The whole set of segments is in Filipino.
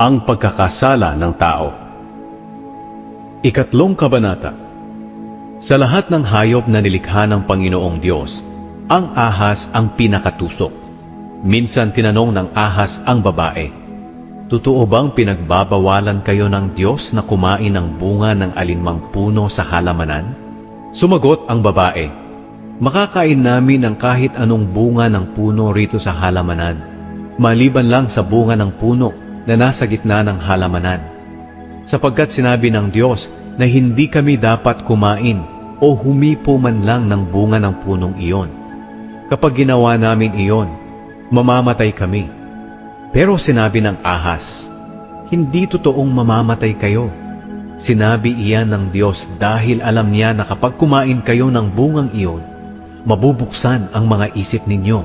ang pagkakasala ng tao. Ikatlong kabanata Sa lahat ng hayop na nilikha ng Panginoong Diyos, ang ahas ang pinakatusok. Minsan tinanong ng ahas ang babae, Totoo bang pinagbabawalan kayo ng Diyos na kumain ng bunga ng alinmang puno sa halamanan? Sumagot ang babae, Makakain namin ng kahit anong bunga ng puno rito sa halamanan, maliban lang sa bunga ng puno na nasa gitna ng halamanan. Sapagkat sinabi ng Diyos na hindi kami dapat kumain o humipo man lang ng bunga ng punong iyon. Kapag ginawa namin iyon, mamamatay kami. Pero sinabi ng ahas, hindi totoong mamamatay kayo. Sinabi iyan ng Diyos dahil alam niya na kapag kumain kayo ng bungang iyon, mabubuksan ang mga isip ninyo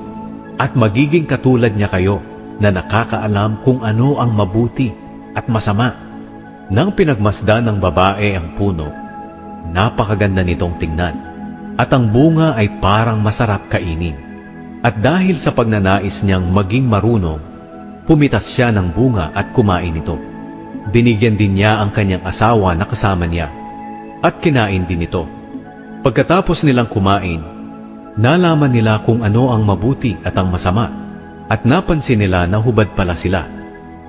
at magiging katulad niya kayo na nakakaalam kung ano ang mabuti at masama. Nang pinagmasdan ng babae ang puno, napakaganda nitong tingnan at ang bunga ay parang masarap kainin. At dahil sa pagnanais niyang maging marunong, pumitas siya ng bunga at kumain ito. Binigyan din niya ang kanyang asawa na kasama niya at kinain din ito. Pagkatapos nilang kumain, nalaman nila kung ano ang mabuti at ang masama at napansin nila na hubad pala sila.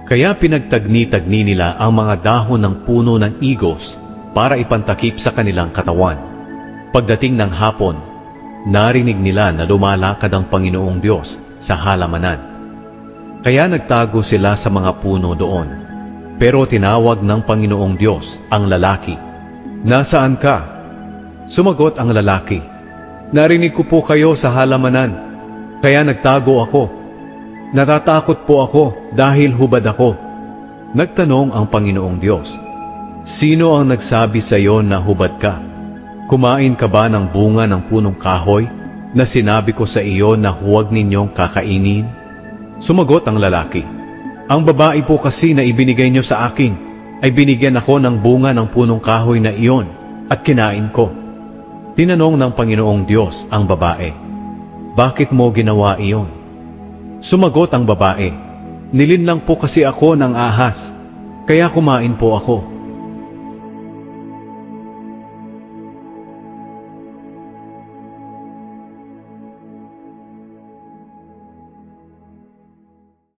Kaya pinagtagni-tagni nila ang mga dahon ng puno ng igos para ipantakip sa kanilang katawan. Pagdating ng hapon, narinig nila na lumalakad ang Panginoong Diyos sa halamanan. Kaya nagtago sila sa mga puno doon. Pero tinawag ng Panginoong Diyos ang lalaki. Nasaan ka? Sumagot ang lalaki. Narinig ko po kayo sa halamanan, kaya nagtago ako. Natatakot po ako dahil hubad ako. Nagtanong ang Panginoong Diyos, Sino ang nagsabi sa iyo na hubad ka? Kumain ka ba ng bunga ng punong kahoy na sinabi ko sa iyo na huwag ninyong kakainin? Sumagot ang lalaki, Ang babae po kasi na ibinigay niyo sa akin ay binigyan ako ng bunga ng punong kahoy na iyon at kinain ko. Tinanong ng Panginoong Diyos ang babae, Bakit mo ginawa iyon? Sumagot ang babae, Nilin lang po kasi ako ng ahas, kaya kumain po ako.